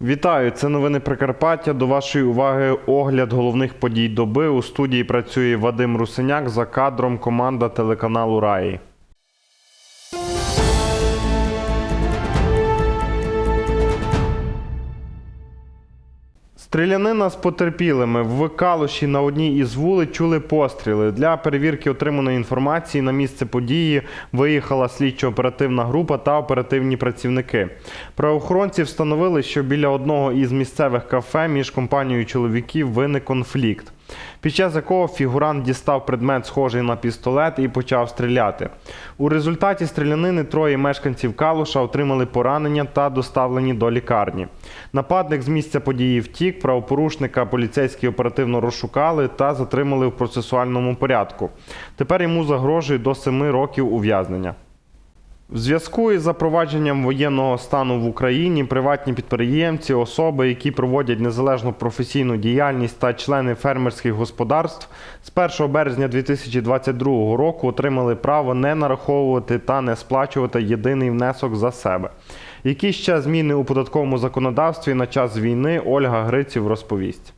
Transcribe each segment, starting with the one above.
Вітаю! Це новини Прикарпаття. До вашої уваги огляд головних подій доби. У студії працює Вадим Русиняк за кадром команда телеканалу Раї. Стрілянина з потерпілими в Калуші на одній із вулиць чули постріли. Для перевірки отриманої інформації на місце події виїхала слідчо-оперативна група та оперативні працівники. Правоохоронці встановили, що біля одного із місцевих кафе між компанією чоловіків виник конфлікт. Під час якого фігурант дістав предмет, схожий на пістолет, і почав стріляти. У результаті стрілянини троє мешканців Калуша отримали поранення та доставлені до лікарні. Нападник з місця події втік, правопорушника поліцейські оперативно розшукали та затримали в процесуальному порядку. Тепер йому загрожує до 7 років ув'язнення. В зв'язку із запровадженням воєнного стану в Україні приватні підприємці, особи, які проводять незалежну професійну діяльність та члени фермерських господарств з 1 березня 2022 року отримали право не нараховувати та не сплачувати єдиний внесок за себе. Які ще зміни у податковому законодавстві на час війни Ольга Гриців розповість.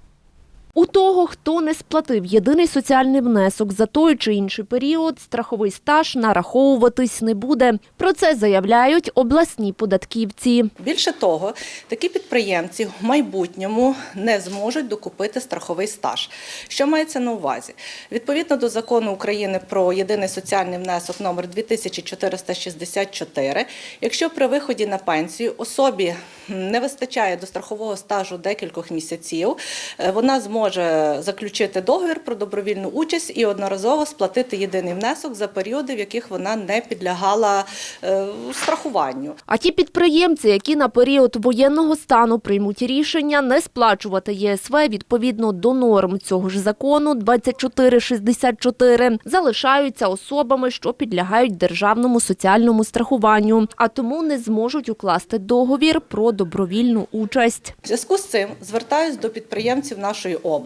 У того, хто не сплатив єдиний соціальний внесок за той чи інший період, страховий стаж нараховуватись не буде. Про це заявляють обласні податківці. Більше того, такі підприємці в майбутньому не зможуть докупити страховий стаж. Що мається на увазі? Відповідно до закону України про єдиний соціальний внесок номер 2464, якщо при виході на пенсію особі не вистачає до страхового стажу декількох місяців, е, вона зможе заключити договір про добровільну участь і одноразово сплатити єдиний внесок за періоди, в яких вона не підлягала е, страхуванню. А ті підприємці, які на період воєнного стану приймуть рішення не сплачувати ЄСВ відповідно до норм цього ж закону 2464, залишаються особами, що підлягають державному соціальному страхуванню, а тому не зможуть укласти договір про добровільну участь. В зв'язку з цим звертаюсь до підприємців нашої області.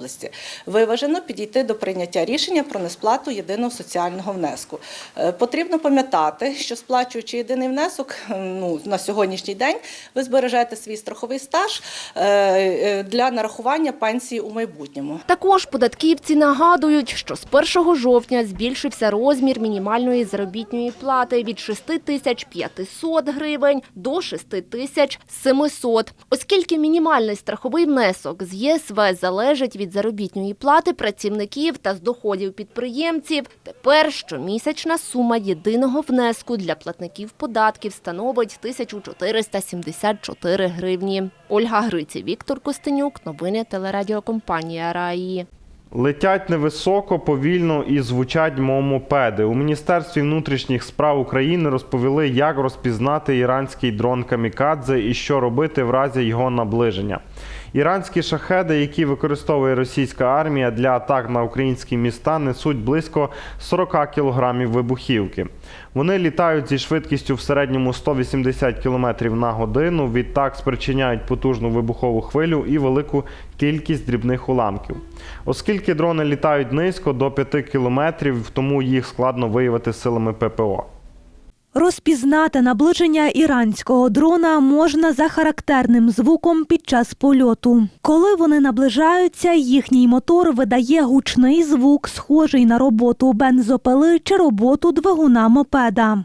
Виважено підійти до прийняття рішення про несплату єдиного соціального внеску. Е, Потрібно пам'ятати, що сплачуючи єдиний внесок ну, на сьогоднішній день, ви збережете свій страховий стаж е, е, для нарахування пенсії у майбутньому. Також податківці нагадують, що з 1 жовтня збільшився розмір мінімальної заробітної плати від 6 тисяч 500 гривень до 6 тисяч 700. Оскільки мінімальний страховий внесок з ЄСВ залежить від заробітної плати працівників та з доходів підприємців, тепер щомісячна сума єдиного внеску для платників податків становить 1474 гривні. Ольга Гриці, Віктор Костенюк. Новини телерадіокомпанія Раї. Летять невисоко, повільно і звучать мов мопеди. У Міністерстві внутрішніх справ України розповіли, як розпізнати іранський дрон камікадзе і що робити в разі його наближення. Іранські шахеди, які використовує російська армія для атак на українські міста, несуть близько 40 кілограмів вибухівки. Вони літають зі швидкістю в середньому 180 км на годину. Відтак спричиняють потужну вибухову хвилю і велику кількість дрібних уламків. Оскільки дрони літають низько до 5 кілометрів, тому їх складно виявити силами ППО. Розпізнати наближення іранського дрона можна за характерним звуком під час польоту. Коли вони наближаються, їхній мотор видає гучний звук, схожий на роботу бензопили чи роботу двигуна мопеда.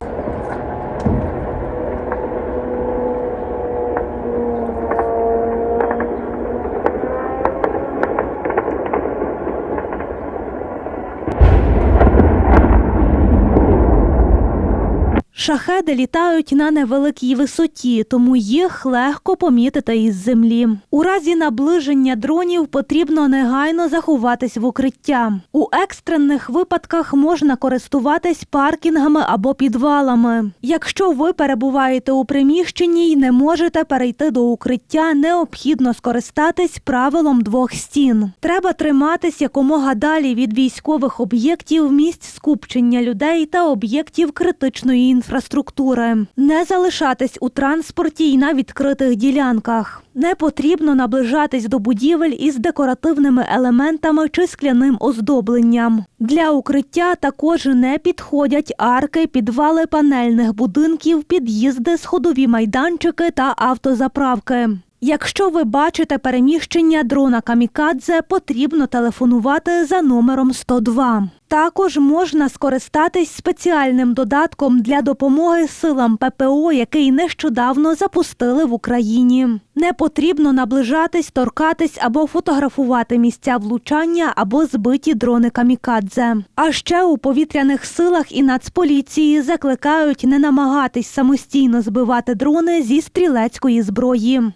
Шахеди літають на невеликій висоті, тому їх легко помітити із землі. У разі наближення дронів потрібно негайно заховатись в укриття. У екстрених випадках можна користуватись паркінгами або підвалами. Якщо ви перебуваєте у приміщенні й не можете перейти до укриття, необхідно скористатись правилом двох стін. Треба триматись якомога далі від військових об'єктів, місць скупчення людей та об'єктів критичної інфраструктури інфраструктури, не залишатись у транспорті й на відкритих ділянках. Не потрібно наближатись до будівель із декоративними елементами чи скляним оздобленням. Для укриття також не підходять арки, підвали панельних будинків, під'їзди, сходові майданчики та автозаправки. Якщо ви бачите переміщення дрона камікадзе, потрібно телефонувати за номером 102. Також можна скористатись спеціальним додатком для допомоги силам ППО, який нещодавно запустили в Україні. Не потрібно наближатись, торкатись або фотографувати місця влучання або збиті дрони камікадзе. А ще у повітряних силах і Нацполіції закликають не намагатись самостійно збивати дрони зі стрілецької зброї.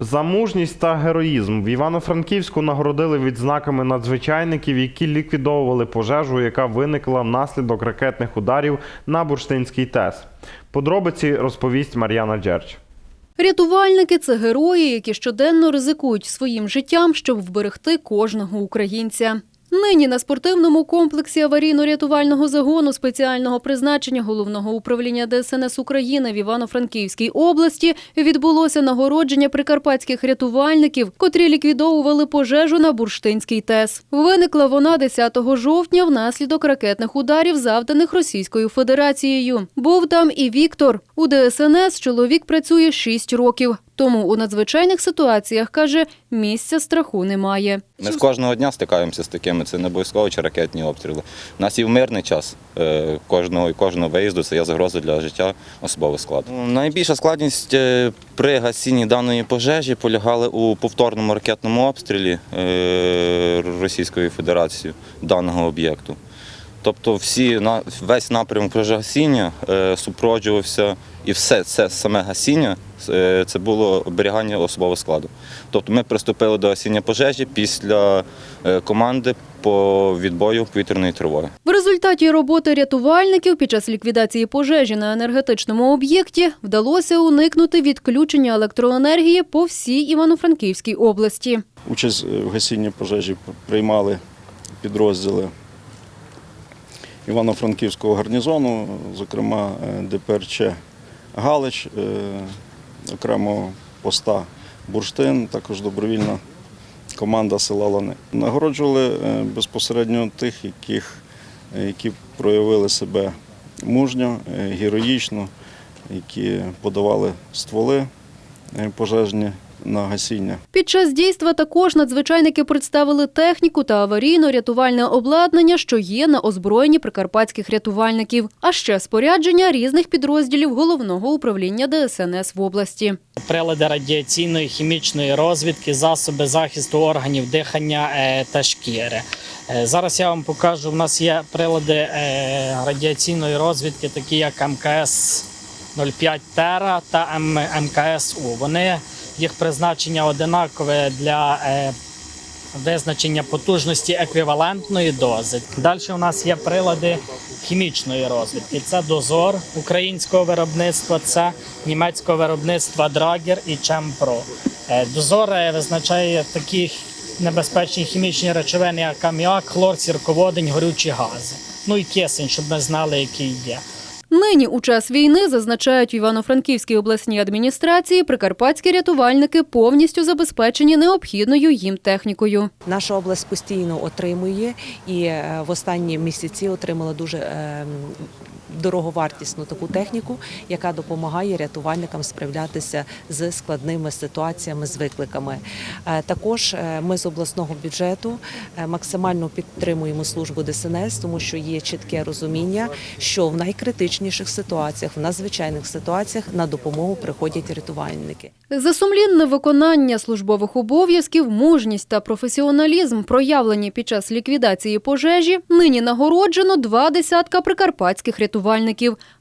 За мужність та героїзм в Івано-Франківську нагородили відзнаками надзвичайників, які ліквідовували пожежу, яка виникла внаслідок ракетних ударів на Бурштинський ТЕС. Подробиці розповість Мар'яна Джерч. Рятувальники це герої, які щоденно ризикують своїм життям, щоб вберегти кожного українця. Нині на спортивному комплексі аварійно-рятувального загону спеціального призначення головного управління ДСНС України в Івано-Франківській області відбулося нагородження прикарпатських рятувальників, котрі ліквідовували пожежу на Бурштинський ТЕС. Виникла вона 10 жовтня внаслідок ракетних ударів, завданих Російською Федерацією. Був там і Віктор. У ДСНС чоловік працює 6 років. Тому у надзвичайних ситуаціях каже, місця страху немає. Ми з кожного дня стикаємося з такими, це не обов'язково чи ракетні обстріли. У нас і в мирний час е, кожного, кожного виїзду це є загроза для життя особового складу. Ну, Найбільша складність е, при гасінні даної пожежі полягала у повторному ракетному обстрілі е, Російською Федерацією даного об'єкту. Тобто всі, на- весь напрямок пожежогасіння супроводжувався і все це саме гасіння е, це було оберігання особового складу. Тобто ми приступили до гасіння пожежі після е, команди по відбою повітряної тривоги. В результаті роботи рятувальників під час ліквідації пожежі на енергетичному об'єкті вдалося уникнути відключення електроенергії по всій Івано-Франківській області. Участь в гасінні пожежі приймали підрозділи Івано-Франківського гарнізону, зокрема е, ДПРЧ Галич, е, окремо поста Бурштин, також добровільна команда села Лани. Нагороджували е, безпосередньо тих, яких, які проявили себе мужньо, е, героїчно, які подавали стволи пожежні на гасіння. Під час дійства також надзвичайники представили техніку та аварійно-рятувальне обладнання, що є на озброєнні прикарпатських рятувальників, а ще спорядження різних підрозділів головного управління ДСНС в області. прилади радіаційної хімічної розвідки, засоби захисту органів дихання е, та шкіри. Е, Зараз я вам покажу. У нас є прилади е, радіаційної розвідки, такі як МКС 05 Тера та МКС У. Вони їх призначення одинакове для е, визначення потужності еквівалентної дози. Далі у нас є прилади хімічної розвідки. Це дозор українського виробництва, це німецького виробництва Драгер і Чемпро. Е, Дозор е, визначає такі небезпечні хімічні речовини, як аміак, хлор, сірководень, горючі гази. Ну і кисень, щоб ми знали, який є. Нині у час війни зазначають в Івано-Франківській обласній адміністрації, прикарпатські рятувальники повністю забезпечені необхідною їм технікою. Наша область постійно отримує і е, в останні місяці отримала дуже е, дороговартісну таку техніку, яка допомагає рятувальникам справлятися з складними ситуаціями, з викликами. Е, Також е, ми з обласного бюджету е, максимально підтримуємо службу ДСНС, тому що є чітке розуміння, що в найкритичніших ситуаціях, в надзвичайних ситуаціях на допомогу приходять рятувальники. За сумлінне виконання службових обов'язків, мужність та професіоналізм, проявлені під час ліквідації пожежі, нині нагороджено два десятка прикарпатських рятувальників.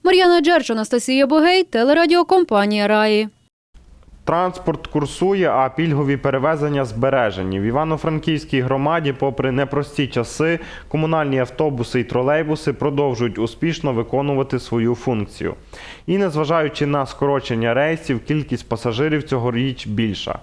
Мар'яна Джерч, Анастасія Богей, телерадіокомпанія Раї. Транспорт курсує, а пільгові перевезення збережені. В Івано-Франківській громаді, попри непрості часи, комунальні автобуси і тролейбуси продовжують успішно виконувати свою функцію. І незважаючи на скорочення рейсів, кількість пасажирів цьогоріч більша.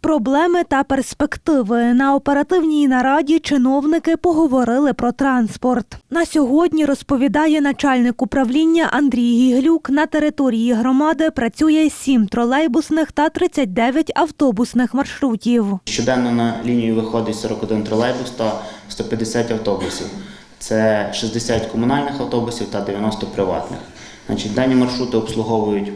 Проблеми та перспективи на оперативній нараді чиновники поговорили про транспорт. На сьогодні розповідає начальник управління Андрій Гіглюк. На території громади працює 7 тролейбусних та 39 автобусних маршрутів. Щоденно на лінію виходить 41 тролейбус та 150 автобусів. Це 60 комунальних автобусів та 90 приватних. Значить, дані маршрути обслуговують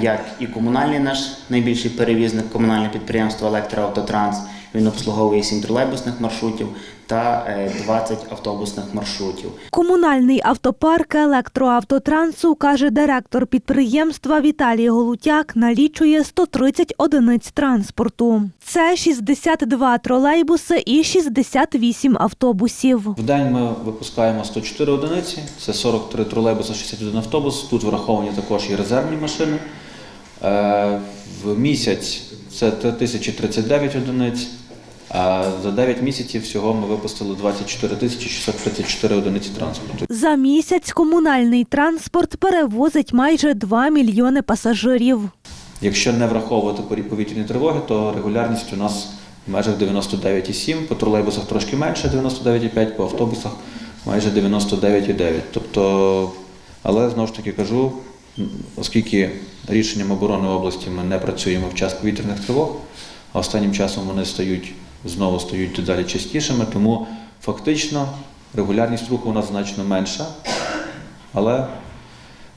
як і комунальний наш найбільший перевізник, комунальне підприємство Електроавтотранс. Він обслуговує сім тролейбусних маршрутів та е, 20 автобусних маршрутів. Комунальний автопарк електроавтотрансу, каже директор підприємства Віталій Голутяк, налічує 130 одиниць транспорту. Це 62 тролейбуси і 68 автобусів. В день ми випускаємо 104 одиниці, це 43 тролейбуси, 61 автобус. Тут враховані також і резервні машини. Е, В місяць це 3039 одиниць. За 9 місяців всього ми випустили 24 тисячі 634 одиниці транспорту. За місяць комунальний транспорт перевозить майже 2 мільйони пасажирів. Якщо не враховувати порі- повітряні тривоги, то регулярність у нас в межах 99,7, по тролейбусах трошки менше 99,5, по автобусах майже 99,9. Тобто, але знову ж таки кажу, оскільки рішенням оборони області ми не працюємо в час повітряних тривог, а останнім часом вони стають знову стають дедалі частішими, тому фактично регулярність руху у нас значно менша, але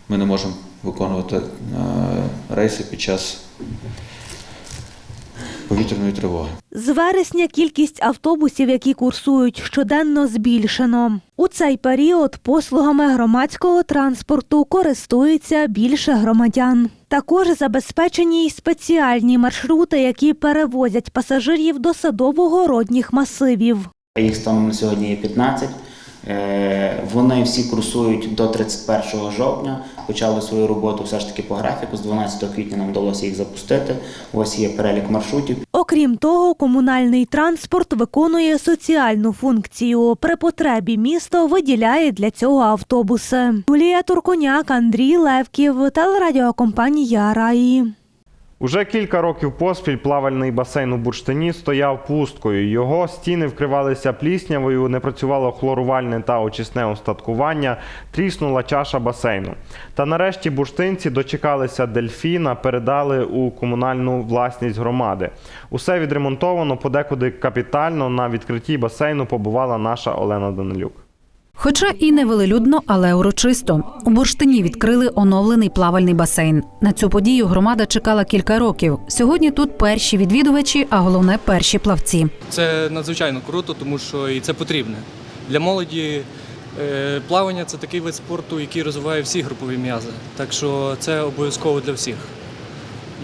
ми не можемо виконувати е, рейси під час повітряної тривоги. З вересня кількість автобусів, які курсують щоденно, збільшено. У цей період послугами громадського транспорту користується більше громадян. Також забезпечені й спеціальні маршрути, які перевозять пасажирів до садово-городніх масивів. Їх станом на сьогодні є 15. Е, Вони всі курсують до 31 жовтня. Почали свою роботу все ж таки по графіку. З 12 квітня нам вдалося їх запустити. Ось є перелік маршрутів. Окрім того, комунальний транспорт виконує соціальну функцію. При потребі місто виділяє для цього автобуси. Юлія Турконяк, Андрій Левків, телерадіокомпанія Раї. Уже кілька років поспіль плавальний басейн у Бурштині стояв пусткою. Його стіни вкривалися пліснявою, не працювало хлорувальне та очисне устаткування, тріснула чаша басейну. Та нарешті бурштинці дочекалися дельфіна, передали у комунальну власність громади. Усе відремонтовано подекуди капітально. На відкритті басейну побувала наша Олена Данилюк. Хоча і невелелюдно, але урочисто. У Бурштині відкрили оновлений плавальний басейн. На цю подію громада чекала кілька років. Сьогодні тут перші відвідувачі, а головне перші плавці. Це надзвичайно круто, тому що і це потрібне. Для молоді е, плавання це такий вид спорту, який розвиває всі групові м'язи. Так що це обов'язково для всіх.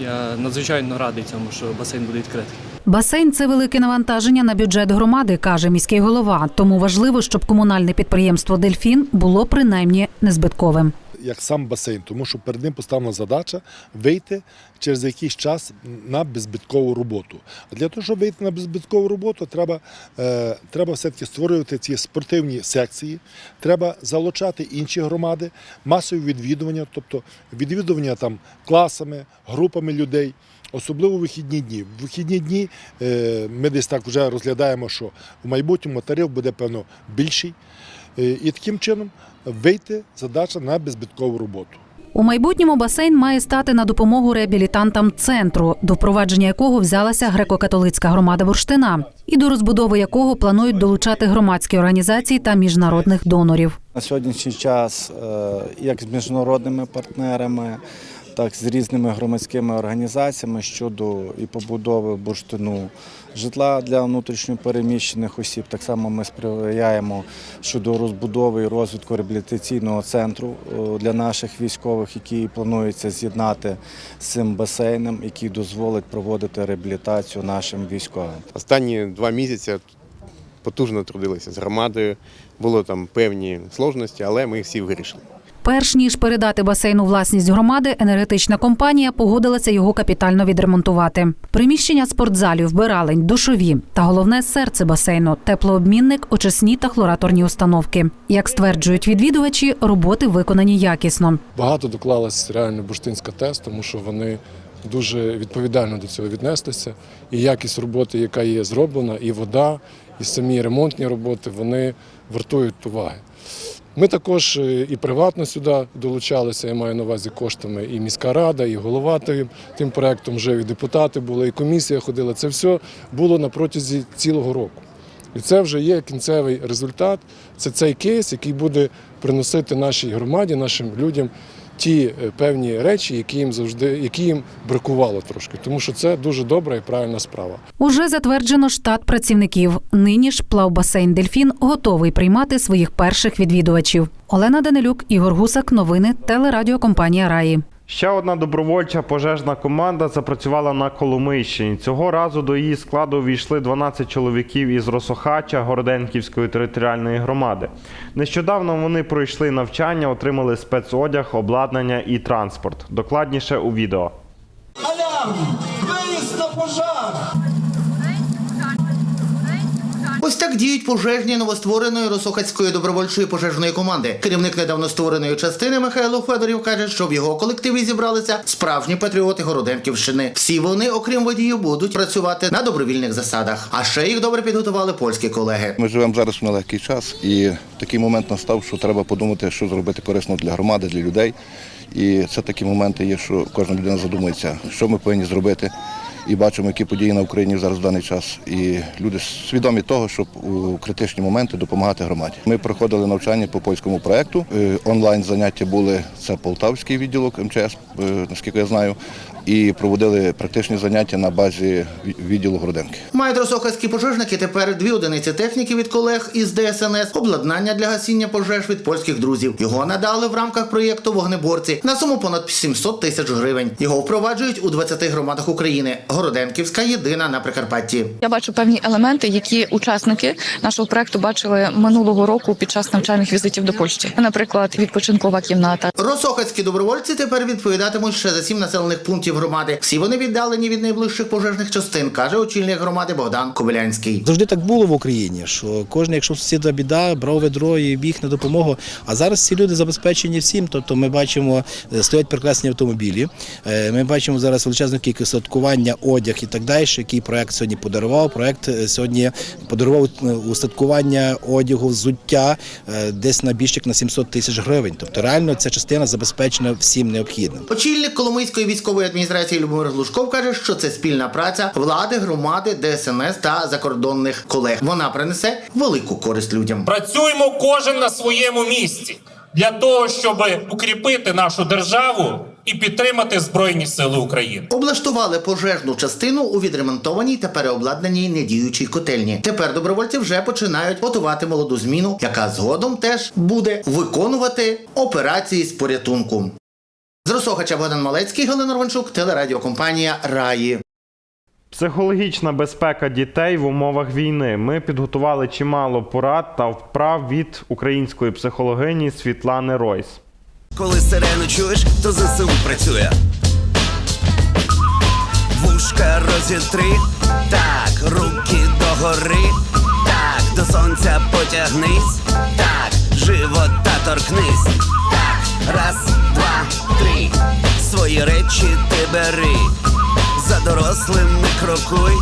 Я надзвичайно радий цьому, що басейн буде відкритий. Басейн це велике навантаження на бюджет громади, каже міський голова. Тому важливо, щоб комунальне підприємство Дельфін було принаймні незбитковим. як сам басейн, тому що перед ним поставлена задача вийти через якийсь час на беззбиткову роботу. А для того, щоб вийти на беззбиткову роботу, треба, е, треба все-таки створювати ці спортивні секції, треба залучати інші громади, масові відвідування, тобто відвідування там класами, групами людей. Особливо вихідні дні. В вихідні дні е, ми десь так вже розглядаємо, що в майбутньому тариф буде певно більший. Е, І таким чином вийти задача на беззбиткову роботу. У майбутньому басейн має стати на допомогу реабілітантам центру, до впровадження якого взялася греко-католицька громада Бурштина, і до розбудови якого планують долучати громадські організації та міжнародних донорів. На сьогоднішній час, е, як з міжнародними партнерами, так з різними громадськими організаціями щодо і побудови бурштину житла для внутрішньопереміщених осіб. Так само ми сприяємо щодо розбудови і розвитку реабілітаційного центру е, для наших військових, який планується з'єднати з цим басейном, який дозволить проводити реабілітацію нашим військовим. Останні два місяці потужно трудилися з громадою. Було там певні сложності, але ми всі вирішили. Перш ніж передати басейн у власність громади, енергетична компанія погодилася його капітально відремонтувати. Приміщення спортзалів, вбиралень, душові та головне серце басейну теплообмінник, очисні та хлораторні установки. Як стверджують відвідувачі, роботи виконані якісно. Багато доклалась реально бурштинська ТЕС, тому що вони дуже відповідально до цього віднестися. І якість роботи, яка є зроблена, і вода, і самі ремонтні роботи, вони вартують уваги. Ми також е, і приватно сюди долучалися, я маю на увазі коштами, і міська рада, і голова тим, тим проектом вже і депутати були, і комісія ходила. Це все було на протязі цілого року. І це вже є кінцевий результат. Це цей кейс, який буде приносити нашій громаді, нашим людям ті е, певні речі, які їм завжди які їм бракувало трошки. Тому що це дуже добра і правильна справа. Уже затверджено штат працівників. Нині ж плавбасейн Дельфін готовий приймати своїх перших відвідувачів. Олена Данилюк, Ігор Гусак. Новини телерадіокомпанія Раї. Ще одна добровольча пожежна команда запрацювала на Коломийщині. Цього разу до її складу увійшли 12 чоловіків із Росохача Городенківської територіальної громади. Нещодавно вони пройшли навчання, отримали спецодяг, обладнання і транспорт. Докладніше у відео. Алярм! Виїзд на пожар! Ось так діють пожежні новоствореної Росохацької добровольчої пожежної команди. Керівник недавно створеної частини Михайло Федорів каже, що в його колективі зібралися справжні патріоти Городенківщини. Всі вони, окрім водіїв, будуть працювати на добровільних засадах. А ще їх добре підготували польські колеги. Ми живемо зараз в нелегкий час, і такий момент настав, що треба подумати, що зробити корисно для громади, для людей. І це такі моменти є, що кожна людина задумується, що ми повинні зробити. І бачимо, які події на Україні зараз в даний час. І люди свідомі того, щоб у критичні моменти допомагати громаді. Ми проходили навчання по польському проекту. Е, Онлайн заняття були це Полтавський відділок МЧС, е, наскільки я знаю, і проводили практичні заняття на базі відділу Городенки. Мають росохацькі пожежники тепер дві одиниці техніки від колег із ДСНС, обладнання для гасіння пожеж від польських друзів. Його надали в рамках проєкту Вогнеборці на суму понад 700 тисяч гривень. Його впроваджують у 20 громадах України. Городенківська єдина на Прикарпатті. Я бачу певні елементи, які учасники нашого проекту бачили минулого року під час навчальних візитів до Польщі. Наприклад, відпочинкова кімната. Росохацькі добровольці тепер відповідатимуть ще за сім населених пунктів громади. Всі вони віддалені від найближчих пожежних частин, каже очільник громади Богдан Кобилянський. Завжди так було в Україні, що кожен, якщо сусіда біда, брав ведро і біг на допомогу. А зараз ці люди забезпечені всім. Тобто ми бачимо, е, стоять прекрасні автомобілі. е, Ми бачимо зараз величезну кількість садкування, одяг і так далі, який проект сьогодні подарував. Проект е, сьогодні подарував устаткування одягу, взуття десь на більше як на 700 тисяч гривень. Тобто реально ця частина забезпечена всім необхідним. Очільник Коломийської військової адміністрації Любомир Глушков каже, що це спільна праця влади, громади, ДСНС та закордонних колег. Вона принесе велику користь людям. Працюємо кожен на своєму місці для того, щоб укріпити нашу державу і підтримати Збройні Сили України. Облаштували пожежну частину у відремонтованій та переобладнаній недіючій котельні. Тепер добровольці вже починають готувати молоду зміну, яка згодом теж буде виконувати операції з порятунку. З Росохача Богдан Малецький, Галина Рванчук, телерадіокомпанія Раї. Психологічна безпека дітей в умовах війни. Ми підготували чимало порад та вправ від української психологині Світлани Ройс. Коли сирену чуєш, то ЗСУ працює. Вушка розітри, так, руки догори, так, до сонця потягнись, так, живота торкнись, так, раз, два, три, свої речі ти бери, за дорослими крокуй,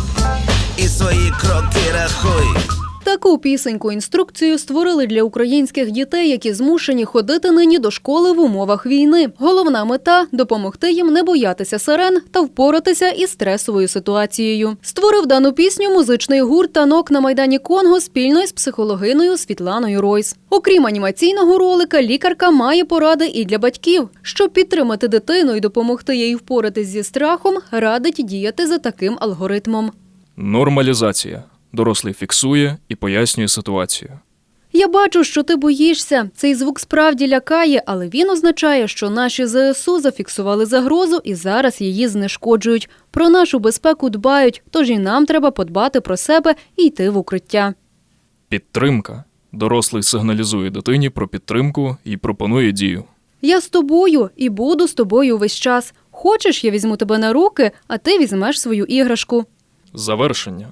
і свої кроки рахуй. Таку пісеньку інструкцію створили для українських дітей, які змушені ходити нині до школи в умовах війни. Головна мета допомогти їм не боятися сирен та впоратися із стресовою ситуацією. Створив дану пісню музичний гурт танок на майдані Конго спільно із психологиною Світланою Ройс. Окрім анімаційного ролика, лікарка має поради і для батьків. Щоб підтримати дитину і допомогти їй впоратись зі страхом, радить діяти за таким алгоритмом. Нормалізація. Дорослий фіксує і пояснює ситуацію. Я бачу, що ти боїшся. Цей звук справді лякає, але він означає, що наші ЗСУ зафіксували загрозу і зараз її знешкоджують. Про нашу безпеку дбають, тож і нам треба подбати про себе і йти в укриття. Підтримка. Дорослий сигналізує дитині про підтримку і пропонує дію. Я з тобою і буду з тобою весь час. Хочеш, я візьму тебе на руки, а ти візьмеш свою іграшку. Завершення.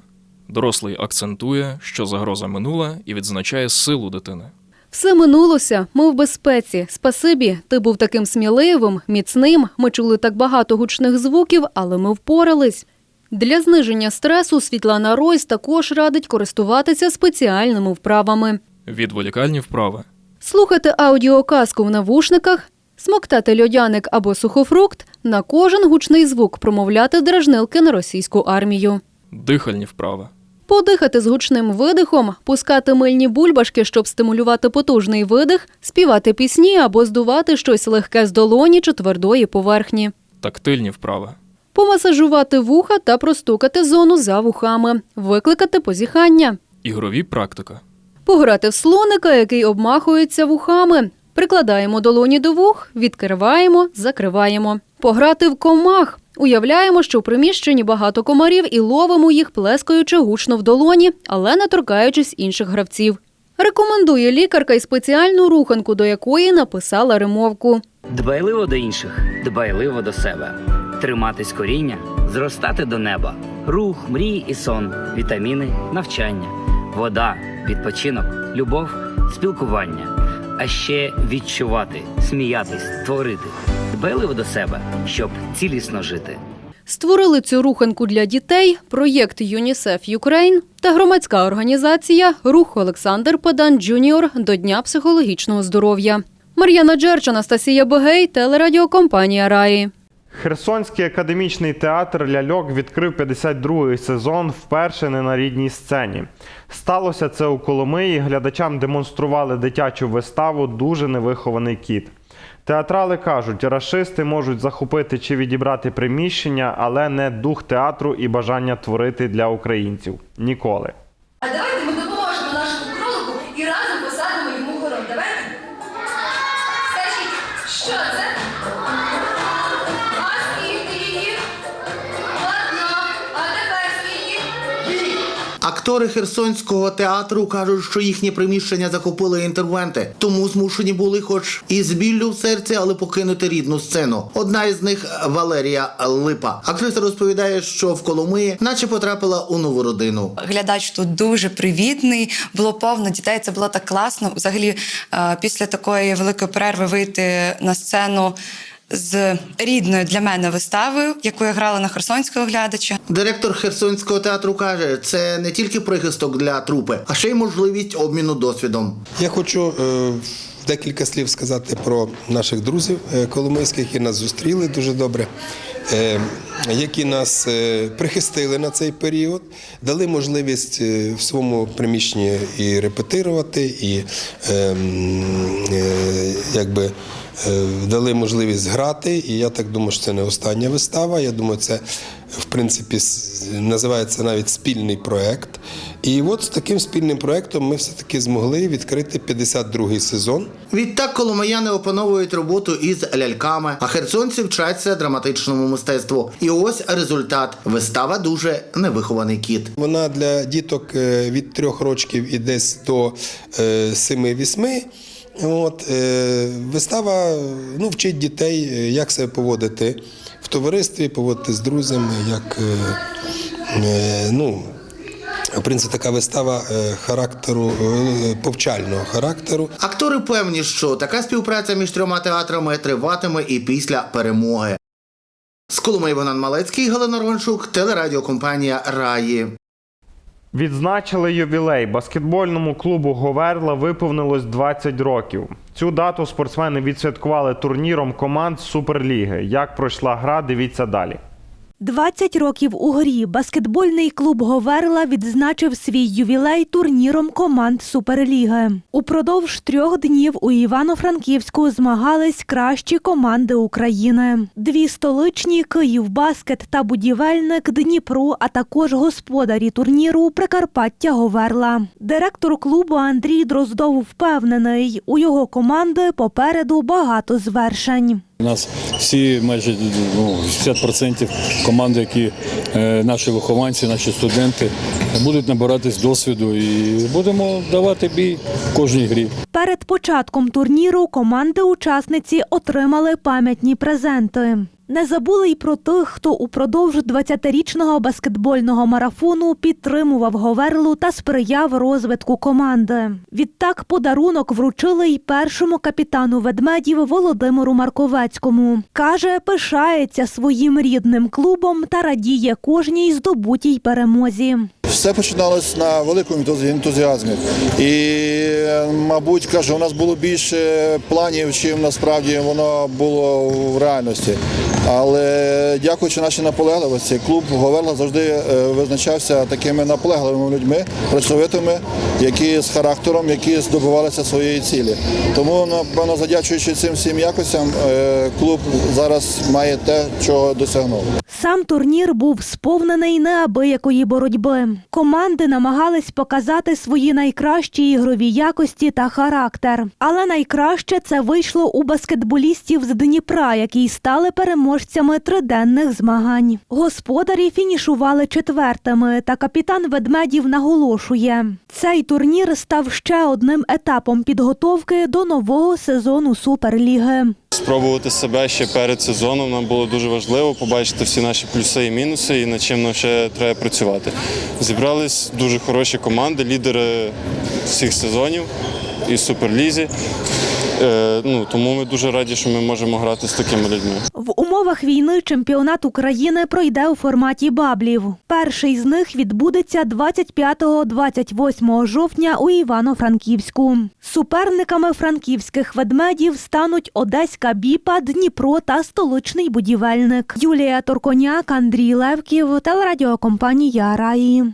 Дорослий акцентує, що загроза минула і відзначає силу дитини. Все минулося, ми в безпеці. Спасибі, ти був таким сміливим, міцним. Ми чули так багато гучних звуків, але ми впорались. Для зниження стресу Світлана Ройс також радить користуватися спеціальними вправами. Відволікальні вправи. Слухати аудіоказку в навушниках, смоктати льодяник або сухофрукт, на кожен гучний звук промовляти дражнилки на російську армію. Дихальні вправи. Подихати з гучним видихом, пускати мильні бульбашки, щоб стимулювати потужний видих, співати пісні або здувати щось легке з долоні чи твердої поверхні. Тактильні вправи. Помасажувати вуха та простукати зону за вухами, викликати позіхання, Ігрові практика. пограти в слоника, який обмахується вухами. Прикладаємо долоні до вух, відкриваємо, закриваємо. Пограти в комах. Уявляємо, що в приміщенні багато комарів і ловимо їх, плескаючи гучно в долоні, але не торкаючись інших гравців. Рекомендує лікарка й спеціальну руханку, до якої написала римовку. Дбайливо до інших, дбайливо до себе. Триматись коріння, зростати до неба. Рух, мрії і сон, вітаміни, навчання, вода, відпочинок, любов, спілкування. А ще відчувати, сміятись, творити. Дбайливо до себе, щоб цілісно жити. Створили цю руханку для дітей проєкт ЮНІСЕФ Юкрейн та громадська організація Рух Олександр Падан Джуніор до Дня психологічного здоров'я. Мар'яна Джерч, Анастасія Богей, телерадіокомпанія Раї. Херсонський академічний театр Ляльок відкрив 52-й сезон вперше не на рідній сцені. Сталося це у Коломиї. Глядачам демонстрували дитячу виставу Дуже невихований кіт. Театрали кажуть, рашисти можуть захопити чи відібрати приміщення, але не дух театру і бажання творити для українців. Ніколи. А давайте ми Актори Херсонського театру кажуть, що їхні приміщення захопили інтервенти, тому змушені були, хоч і з біллю в серці, але покинути рідну сцену. Одна із них Валерія Липа. Актриса розповідає, що в Коломиї наче потрапила у нову родину. Глядач тут дуже привітний, було повно дітей. Це було так класно. Взагалі, е, після такої великої перерви вийти на сцену з рідною для мене виставою, яку я грала на херсонського глядача. Директор Херсонського театру каже, це не тільки прихисток для трупи, а ще й можливість обміну досвідом. Я хочу е, декілька слів сказати про наших друзів е, коломийських, які нас зустріли дуже добре, е, які нас е, прихистили на цей період, дали можливість в своєму приміщенні і репетирувати, і е, е, якби. Е, Дали можливість грати, і я так думаю, що це не остання вистава. Я думаю, це в принципі називається навіть спільний проект. І от з таким спільним проектом ми все-таки змогли відкрити 52-й сезон. Відтак коломияни опановують роботу із ляльками, а херсонці вчаться драматичному мистецтву. І ось результат. Вистава дуже невихований кіт. Вона для діток е, від трьох років і десь до е, 7-8. От, е, вистава ну, вчить дітей, е, як себе поводити в товаристві, поводити з друзями, як е, е, ну, в принципі, така вистава е, характеру, повчального характеру. Актори певні, що така співпраця між трьома театрами триватиме і після перемоги. З Коломиї Богдан Малецький, Галина Романчук, телерадіокомпанія Раї. Відзначили ювілей. Баскетбольному клубу Говерла виповнилось 20 років. Цю дату спортсмени відсвяткували турніром команд Суперліги. Як пройшла гра, дивіться далі. 20 років у грі баскетбольний клуб Говерла відзначив свій ювілей турніром команд Суперліги. Упродовж трьох днів у Івано-Франківську змагались кращі команди України. Дві столичні Київбаскет та будівельник Дніпро, а також господарі турніру Прикарпаття Говерла. Директор клубу Андрій Дроздов впевнений, у його команди попереду багато звершень. У нас всі майже ну, 60% команди, які е, наші вихованці, наші студенти будуть набиратись досвіду і будемо давати бій в кожній грі. Перед початком турніру команди-учасниці отримали пам'ятні презенти. Не забули й про тих, хто упродовж 20-річного баскетбольного марафону підтримував Говерлу та сприяв розвитку команди. Відтак подарунок вручили й першому капітану ведмедів Володимиру Марковецькому. Каже, пишається своїм рідним клубом та радіє кожній здобутій перемозі. Все починалось на великому ентузі- ентузіазмі. І, е, мабуть, кажу, у нас було більше планів, чим насправді воно було в реальності. Але дякуючи нашій наполегливості, клуб Говерла завжди е, визначався такими наполегливими людьми, працьовитими, які з характером, які здобувалися своєї цілі. Тому, напевно, задячуючи цим всім якостям, е, клуб зараз має те, чого досягнув. Сам турнір був сповнений неабиякої боротьби. Команди намагались показати свої найкращі ігрові якості та характер. Але найкраще це вийшло у баскетболістів з Дніпра, які стали переможцями триденних змагань. Господарі фінішували четвертими, та капітан ведмедів наголошує: цей турнір став ще одним етапом підготовки до нового сезону Суперліги. Спробувати себе ще перед сезоном нам було дуже важливо побачити всі наші плюси і мінуси, і над чим нам ще треба працювати. Зібрались дуже хороші команди, лідери всіх сезонів і суперлізі. Е, ну, тому ми дуже раді, що ми можемо грати з такими людьми. В умовах війни чемпіонат України пройде у форматі баблів. Перший з них відбудеться 25-28 жовтня у Івано-Франківську. Суперниками франківських ведмедів стануть Одеська Біпа, Дніпро та столичний будівельник. Юлія Торконяк, Андрій Левків, телерадіокомпанія Раї.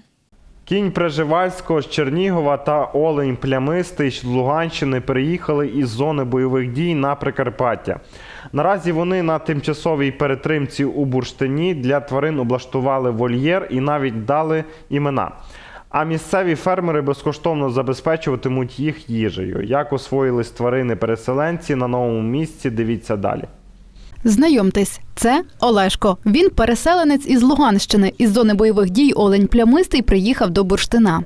Кінь Преживальського з Чернігова та Олень Плямистий з Луганщини переїхали із зони бойових дій на Прикарпаття. Наразі вони на тимчасовій перетримці у бурштині для тварин облаштували вольєр і навіть дали імена. А місцеві фермери безкоштовно забезпечуватимуть їх їжею. Як освоїлись тварини-переселенці на новому місці, дивіться далі. Знайомтесь, це Олешко. Він переселенець із Луганщини. Із зони бойових дій Олень Плямистий приїхав до Бурштина.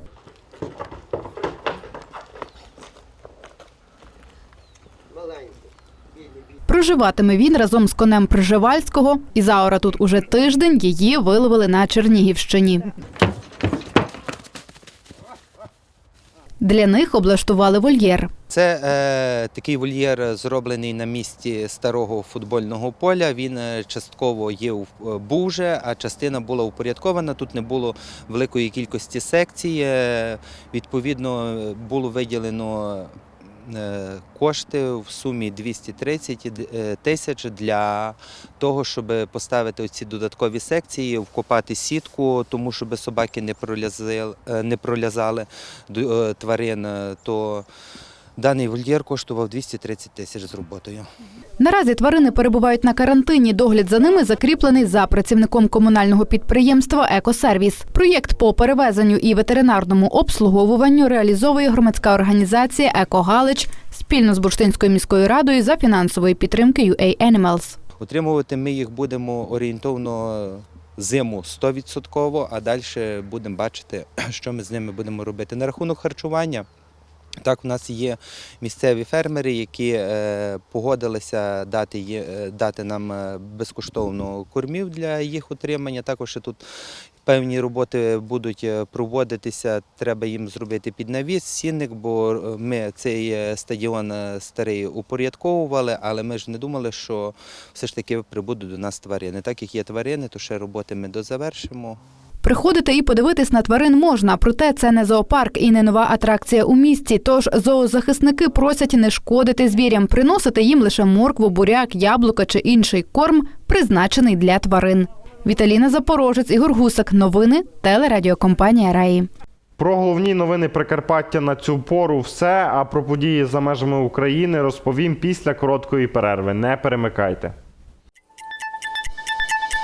Проживатиме він разом з конем Приживальського. Ізаура тут уже тиждень її виловили на Чернігівщині. Для них облаштували вольєр. Це е, такий вольєр зроблений на місці старого футбольного поля. Він е, частково є в буже, був вже, а частина була упорядкована. Тут не було великої кількості секцій. Е, відповідно, е, було виділено е, кошти в сумі 230 е, тисяч для того, щоб поставити оці додаткові секції, вкопати сітку, тому щоб собаки не пролязали, е, не пролязали е, тварин. е, То Даний вольєр коштував 230 тисяч з роботою. Наразі тварини перебувають на карантині. Догляд за ними закріплений за працівником комунального підприємства Екосервіс. Проєкт по перевезенню і ветеринарному обслуговуванню реалізовує громадська організація Екогалич спільно з Бурштинською міською радою за фінансової підтримки UA Animals. Утримувати ми їх будемо орієнтовно зиму 100%, а далі будемо бачити, що ми з ними будемо робити. На рахунок харчування. Так, у нас є місцеві фермери, які е, погодилися дати, е, дати нам е, безкоштовно кормів для їх утримання. Також тут певні роботи будуть проводитися. Треба їм зробити піднавіс, сінник, бо ми цей стадіон старий упорядковували, але ми ж не думали, що все ж таки прибудуть до нас тварини. Так як є тварини, то ще роботи ми дозавершимо. Приходити і подивитись на тварин можна, проте це не зоопарк і не нова атракція у місті. Тож зоозахисники просять не шкодити звірям, приносити їм лише моркву, буряк, яблука чи інший корм, призначений для тварин. Віталіна Запорожець, Ігор Гусак. Новини телерадіокомпанія Раї. Про головні новини Прикарпаття на цю пору все. А про події за межами України розповім після короткої перерви. Не перемикайте.